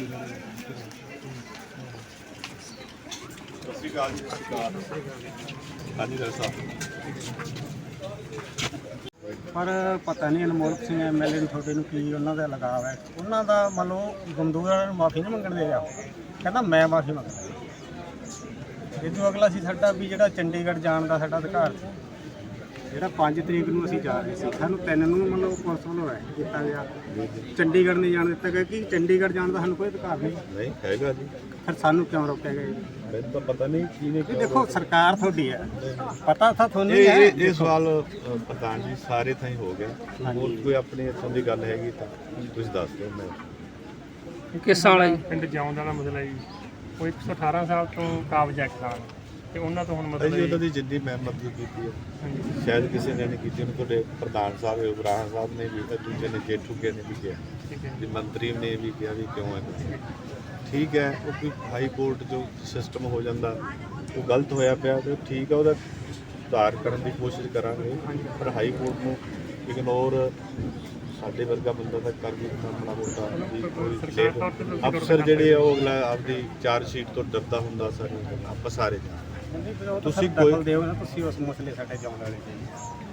ਸਤਿ ਸ਼੍ਰੀ ਅਕਾਲ ਜੀ ਸਤਿ ਸ਼੍ਰੀ ਅਕਾਲ ਹਾਂਜੀ ਸਰ ਸਾਹਿਬ ਪਰ ਪਤਾ ਨਹੀਂ ਅਨਮੋਲ ਸਿੰਘ ਐਮਐਲਏ ਨੂੰ ਤੁਹਾਡੇ ਨੂੰ ਕੀ ਉਹਨਾਂ ਦਾ ਲਗਾਵ ਹੈ। ਉਹਨਾਂ ਦਾ ਮੰਨ ਲਓ ਗੰਦੂਰਾ ਨੂੰ ਮਾਫੀ ਨਹੀਂ ਮੰਗਣ ਦੇ ਰਿਹਾ। ਕਹਿੰਦਾ ਮੈਂ ਮਾਫੀ ਮੰਗਦਾ। ਇਹ ਤੋਂ ਅਗਲਾ ਸੀ ਸਾਡਾ ਵੀ ਜਿਹੜਾ ਚੰਡੀਗੜ੍ਹ ਜਾਣ ਦਾ ਸਾਡਾ ਅਧਿਕਾਰ। ਸੀ ਜਿਹੜਾ 5 ਤਰੀਕ ਨੂੰ ਅਸੀਂ ਜਾ ਰਹੇ ਸੀ ਸਾਨੂੰ ਤਿੰਨ ਨੂੰ ਮੰਨ ਲਓ ਪੁਲਿਸ ਵੱਲੋਂ ਹੈ ਕੀਤਾ ਗਿਆ। ਚੰਡੀਗੜ੍ਹ ਨਹੀਂ ਜਾਣ ਦਿੱਤਾ ਗਿਆ ਕਿ ਚੰਡੀਗੜ੍ਹ ਜਾਣ ਦਾ ਸਾਨੂੰ ਕੋਈ ਅਧਿਕਾਰ ਨਹੀਂ। ਨਹੀਂ ਹੈਗਾ ਜੀ। ਫਿਰ ਸਾਨੂੰ ਕਿਉਂ ਰੋਕਿਆ ਗਿਆ ਜੀ? ਮੈਨੂੰ ਤਾਂ ਪਤਾ ਨਹੀਂ ਕੀ ਨੇ ਇਹ ਦੇਖੋ ਸਰਕਾਰ ਤੁਹਾਡੀ ਹੈ। ਪਤਾ ਤਾਂ ਤੁਹਾਨੂੰ ਹੀ ਇਹ ਹੈ। ਇਹ ਸਵਾਲ ਅ, ਪ੍ਰਧਾਨ ਜੀ ਸਾਰੇ ਥਾਂ ਹੀ ਹੋ ਗਿਆ ਹੋਰ ਕੋਈ ਆਪਣੀ ਇੱਥੋਂ ਦੀ ਗੱਲ ਹੈਗੀ ਤਾਂ ਤੁਸੀਂ ਦੱਸ ਦਿਓ ਮੈਂ ਕਿਸਾਂ ਵਾਲਾ ਜੀ? ਪਿੰਡ ਜਿਉਂ ਦਾ ਮਸਲਾ ਜੀ। ਉਹ 118 ਸਾਲ ਤੋਂ ਕਾਬਜ ਹੈ ਕਿਸਾਨ ਤੇ ਉਹਨਾਂ ਤੋਂ ਹੁਣ ਮਤਲਬ ਜੀ ਉਹਨਾਂ ਦੀ ਜਿੰਨੀ ਮੈਂ ਮਦਦ ਕੀਤੀ ਹੈ। ਸ਼ਾਇਦ ਕਿਸੇ ਨੇ ਨਹੀਂ ਕੀਤੀ ਉਹਨੂੰ ਤੁਹਾਡੇ ਪ੍ਰਧਾਨ ਸਾਹਿਬ ਇਬਰਾਹਿਮ ਸਾਹਿਬ ਨੇ ਵੀ ਤੇ ਦੂਜੇ ਨੇ ਜੇਠੂ ਕੇ ਨੇ ਵੀ ਕਿਹਾ। ਵੀ ਮੰਤਰੀ ਨੇ ਵੀ ਕਿਹਾ ਵੀ ਕਿਉਂ ਹੈ। ਠੀਕ ਹੈ ਉਹ ਕੋਈ ਹਾਈ ਕੋਰਟ ਜੋ ਸਿਸਟਮ ਹੋ ਜਾਂਦਾ ਉਹ ਗਲਤ ਹੋਇਆ ਪਿਆ ਤੇ ਠੀਕ ਹੈ ਉਹਦਾ ਸੁਧਾਰ ਕਰਨ ਦੀ ਕੋਸ਼ਿਸ਼ ਕਰਾਂਗੇ। ਪਰ ਹਾਈ ਕੋਰਟ ਨੂੰ ਇਗਨੋਰ ਸਾਡੇ ਵਰਗਾ ਬੰਦਾ ਤਾਂ ਕਰ ਆਪਣਾ ਵੀ ਤੇ ਤੁਸੀਂ ਅਫਸਰ ਜਿਹੜੇ ਆ ਉਹ ਅਗਲਾ ਆਪਦੀ ਚਾਰਜ ਸ਼ੀਟ ਤੋਂ ਡਰਦਾ ਹੁੰਦਾ ਸਾਰੀਆਂ ਆਪਾਂ ਸਾਰੇ ਜਾਣਦੇ ਤੁਸੀਂ ਤੁਸੀਂ ਕੋਈ ਕੋਈ- ਦਿਓ ਨਾ ਤੁਸੀਂ ਉਸ ਮਸਲੇ ਸਾਡੇ ਜਾਣ ਵਾਲੇ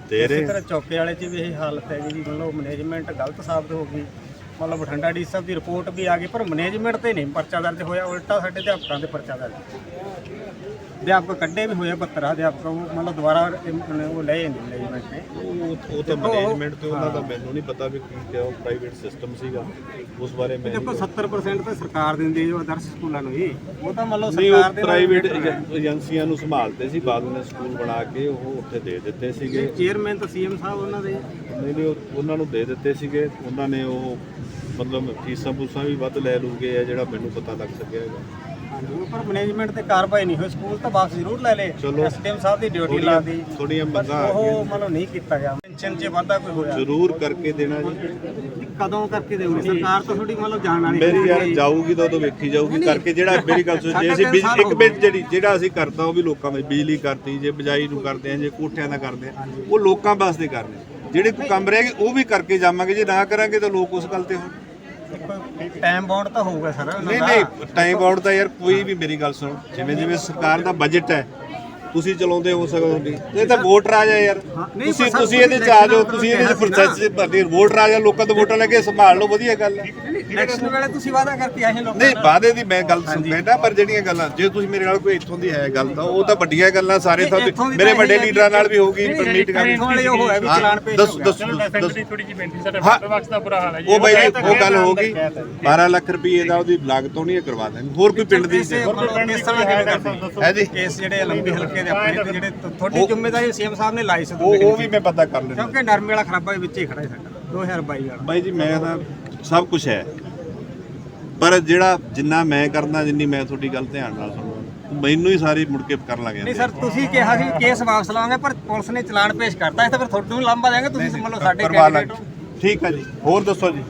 ਤੇ ਇਸੇ ਰਹੇ ਤਰ੍ਹਾਂ ਚੌਕੇ ਵਾਲੇ 'ਚ ਵੀ ਇਹ ਹਾਲਤ ਹੈ ਜੀ ਮਤਲਬ ਮੈਨੇਜਮੈਂਟ ਗਲਤ ਸਾਬਤ ਹੋ ਗਈ। ਮਤਲਬ ਬਠਿੰਡਾ ਡੀ ਸਾਹਿਬ ਦੀ ਰਿਪੋਰਟ ਵੀ ਆ ਗਈ ਪਰ ਮੈਨੇਜਮੈਂਟ ਤੇ ਨਹੀਂ ਪਰਚਾ ਦਰਜ ਹੋਇਆ ਉਲਟਾ ਸਾਡੇ ਅਧਿਆਪਕਾਂ ਦੇ ਪਰਚਾ ਦਰਜ ਅਧਿਆਪਕ ਕੱਢੇ ਵੀ ਹੋਏ 72 ਅਧਿਆਪਕ ਉਹ ਮਤਲਬ ਦੁਬਾਰਾ ਉਹ ਲਏ ਨਹੀਂ ਮੈਨੇਜਮੈਂਟ ਨੇ ਉਹ ਤਾਂ ਮੈਨੇਜਮੈਂਟ ਤੇ ਉਹਨਾਂ ਦਾ। ਮੈਨੂੰ ਨਹੀਂ ਪਤਾ ਵੀ ਕੀ ਕਿਹਾ ਪ੍ਰਾਈਵੇਟ ਸਿਸਟਮ ਸੀਗਾ ਉਸ ਬਾਰੇ ਮੈਂ ਦੇਖੋ 70% ਤਾਂ ਸਰਕਾਰ ਦਿੰਦੀ ਹੈ ਜੋ ਆਦਰਸ਼ ਸਕੂਲਾਂ ਨੂੰ ਹੀ ਉਹ ਤਾਂ ਨਹੀਂ ਸਰਕਾਰ ਦੇ ਪ੍ਰਾਈਵੇਟ। ਏਜੰਸੀਆਂ ਨੂੰ ਸੰਭਾਲਦੇ ਸੀ ਬਾਅਦ ਵਿੱਚ ਸਕੂਲ ਬਣਾ ਕੇ ਉਹ ਉੱਥੇ ਦੇ ਦਿੱਤੇ ਸੀਗੇ ਚੇਅਰਮੈਨ ਤਾਂ ਸੀਐਮ ਸਾਹਿਬ ਉਹਨਾਂ ਦੇ ਨਹੀਂ ਨਹੀਂ ਉਹ- ਉਹਨਾਂ ਨੂੰ ਦੇ ਦਿੱਤੇ ਸੀਗੇ ਉਹਨਾਂ ਨੇ ਉਹ ਮਤਲਬ ਫੀਸਾਂ ਫੂਸਾਂ ਵੀ ਵੱਧ ਲੈ ਲੂਗੇ ਆ ਜਿਹੜਾ ਮੈਨੂੰ ਪਤਾ ਲੱਗ ਸਕਿਆ ਹੈਗਾ। ਹਾਂਜੀ ਪਰ ਮੈਨੇਜਮੈਂਟ ਤੇ ਕਾਰਵਾਈ ਨਹੀਂ ਹੋਈ ਸਕੂਲ ਤਾਂ ਵਾਪਸ ਜ਼ਰੂਰ ਲੈ ਲੇ ਚਲੋ। ਐਸਡੀਐਮ ਸਾਹਿਬ ਦੀ ਡਿਊਟੀ ਥੋੜ੍ਹੀਆਂ- ਲਾ ਦੀ ਥੋੜ੍ਹੀਆਂ ਮੰਗਾਂ ਆ ਉਹ ਮਤਲਬ ਨਹੀਂ ਕੀਤਾ ਗਿਆ। ਪੈਨਸ਼ਨ 'ਚ ਵਾਧਾ ਕੋਈ ਹੋਇਆ ਜ਼ਰੂਰ ਕਰਕੇ ਦੇਣਾ ਜੀ। ਕਦੋਂ ਕਰਕੇ ਦੇਊਗੀ? ਸਰਕਾਰ ਤਾਂ ਥੋੜੀ ਮਤਲਬ ਜਾਣ ਵਾਲੀ ਮੇਰੀ ਯਾਰ ਜਾਊਗੀ ਤਾਂ ਉਦੋਂ ਵੇਖੀ ਜਾਊਗੀ। ਕਰਕੇ ਜਿਹੜਾ ਮੇਰੀ ਗੱਲ ਸੁਣ ਜੇ ਅਸੀਂ ਬਿਜ- ਇੱਕ ਮਿੰਟ ਜਿਹੜੀ ਜਿਹੜਾ ਅਸੀਂ ਕਰਦਾ ਉਹ ਵੀ ਲੋਕਾਂ ਵਿੱਚ ਬਿਜਲੀ ਕਰਤੀ ਜੇ ਬਜਾਈ ਨੂੰ ਕਰਦੇ ਆ ਜੇ ਕੋਠਿਆਂ ਦਾ ਕਰਦੇ ਆ ਉਹ ਲੋਕਾਂ ਵਾਸਤੇ ਕਰਨੇ ਜਿਹੜੇ ਕੋਈ ਕੰਮ ਰਹਿ ਗਏ ਉਹ ਵੀ ਕਰਕੇ ਜਾਵਾਂਗੇ। ਜੇ ਨਾ ਕਰਾਂਗੇ ਤਾਂ ਲੋਕ ਉਸ ਗੱਲ ਤੇ ਹੋਣ ਟਾਈਮ ਬਾਉਂਡ ਤਾਂ ਹੋਊਗਾ ਸਰ ਉਹਨਾਂ ਨਹੀਂ ਦਾ। ਨਹੀਂ ਟਾਈਮ ਆਊਟ ਦਾ ਯਾਰ ਕੋਈ ਵੀ ਮੇਰੀ ਗੱਲ ਸੁਣੋ ਜਿਵੇਂ ਜਿਵੇਂ ਸਰਕਾਰ ਦਾ ਬਜਟ ਹੈ ਤੁਸੀਂ ਚਲਾਉਂਦੇ ਹੋ ਸਕੋ ਇਹ ਤਾਂ ਵੋਟ ਰਾਜ ਹੈ ਯਾਰ ਤੁਸੀਂ ਤੁਸੀਂ ਇਹਦੇ ਚ ਆ ਜਾਓ ਤੁਸੀਂ ਇਹਦੇ ਚ। ਪ੍ਰੋਸੈਸ ਚ ਭਰਤੀ ਵੋਟ ਰਾਜ ਹੈ ਲੋਕਾਂ ਤੋਂ ਵੋਟਾਂ ਲੈ ਕੇ ਸੰਭਾਲ ਲਓ ਵਧੀਆ ਗੱਲ ਹੈ ਇਲੈਕਸ਼ਨ ਵੇਲੇ ਤੁਸੀਂ ਵਾਅਦਾ ਕਰਕੇ ਆਏ ਲੋਕਾਂ ਨਹੀਂ। ਵਾਅਦੇ ਦੀ ਮੈਂ ਗੱਲ ਸੁਣ ਕਹਿੰਦਾ ਪਰ ਜਿਹੜੀਆਂ ਗੱਲਾਂ ਜੇ ਤੁਸੀਂ ਮੇਰੇ ਨਾਲ ਕੋਈ ਇੱਥੋਂ ਦੀ ਹੈ ਗੱਲ ਤਾਂ ਉਹ ਤਾਂ ਵੱਡੀਆਂ ਗੱਲਾਂ ਸਾਰੇ ਨਹੀਂ, ਦੀ ਮੇਰੇ ਤਾਂ ਵੱਡੇ ਲੀਡਰਾਂ ਨਾਲ ਵੀ ਨਹੀਂ, ਹੋਊਗੀ ਨਹੀਂ, ਮੀਟ ਕਰਨੀ ਵਾਲੇ ਉਹ ਹੈ ਵੀ ਚਲਾਨ ਪੇਸ਼ ਦੱਸ-। ਦੱਸ- ਥੋੜੀ ਜਿਹੀ ਬੇਨਤੀ ਸਾਡਾ ਹਾਂ। ਬਖਸ਼ ਦਾ ਬੁਰਾ ਹਾਲ ਹੈ ਜੀ। ਉਹ ਬਾਈ ਤਾਂ ਉਹ ਗੱਲ ਹੋ ਤਾ, ਗਈ। ਕਹਿ ਤਾ। 12 ਲੱਖ ਰੁਪਏ ਦਾ ਉਹਦੀ ਲਾਗਤ ਹੋਣੀ ਹੈ ਕਰਵਾ ਦੇਣੀ ਹੋਰ ਕੋਈ ਪਿੰਡ ਦੀ ਕਿਸੇ ਮਤਲਬ ਕੇਸਾਂ ਦਾ ਕਿਵੇਂ ਕਰਦੇ? ਹੈ ਜੀ। ਕੇਸ ਜਿਹੜੇ ਲੰਬੇ ਹਲਕੇ ਦੇ ਆਪਣੇ ਤੇ ਜਿਹੜੇ ਤੁਹਾਡੀ ਜ਼ਿੰਮੇਵਾਰੀ ਸੀਐਮ ਸਾਹਿਬ ਨੇ ਲਾਈ ਸੀ ਉਹ ਉਹ ਵੀ ਮੈਂ ਪਤਾ ਕਰ ਲੈਣਾ ਕਿਉਂਕਿ ਨਰਮੇ ਵਾਲਾ ਖਰਾਬਾ ਦੇ ਵਿੱਚ ਹੀ ਖੜਾ ਹੈ ਸਾਡਾ 2022 ਵਾਲਾ। ਬਾਈ ਜੀ ਮੈਂ ਤਾਂ ਸਭ ਕੁਝ ਹੈ। ਪਰ ਜਿਹੜਾ ਜਿੰਨਾ ਮੈਂ ਕਰਦਾ ਜਿੰਨੀ ਮੈਂ ਤੁਹਾਡੀ ਗੱਲ ਧਿਆਨ ਨਾਲ ਸੁਣਦਾ ਮੈਨੂੰ ਹੀ ਸਾਰੀ ਮੁੜ ਕੇ ਕਰਨ ਲੱਗ ਨਹੀਂ ਜਾਂਦੇ ਸਰ ਤੁਸੀਂ ਕਿਹਾ ਸੀ ਕੇਸ ਵਾਪਸ ਲਵਾਂਗੇ ਪਰ ਪੁਲਿਸ ਨੇ ਚਲਾਨ ਪੇਸ਼ ਕਰਤਾ ਇਸ ਤਾਂ ਫਿਰ ਤੁਹਾਨੂੰ ਲਾਂਭਾ ਦੇਵਾਂਗੇ ਤੁਸੀਂ ਮੰਨ ਲਓ ਸਾਡੇ ਕੈਂਡੀਡੇਟ ਠੀਕ ਹੈ ਜੀ। ਹੋਰ ਦੱਸੋ ਜੀ।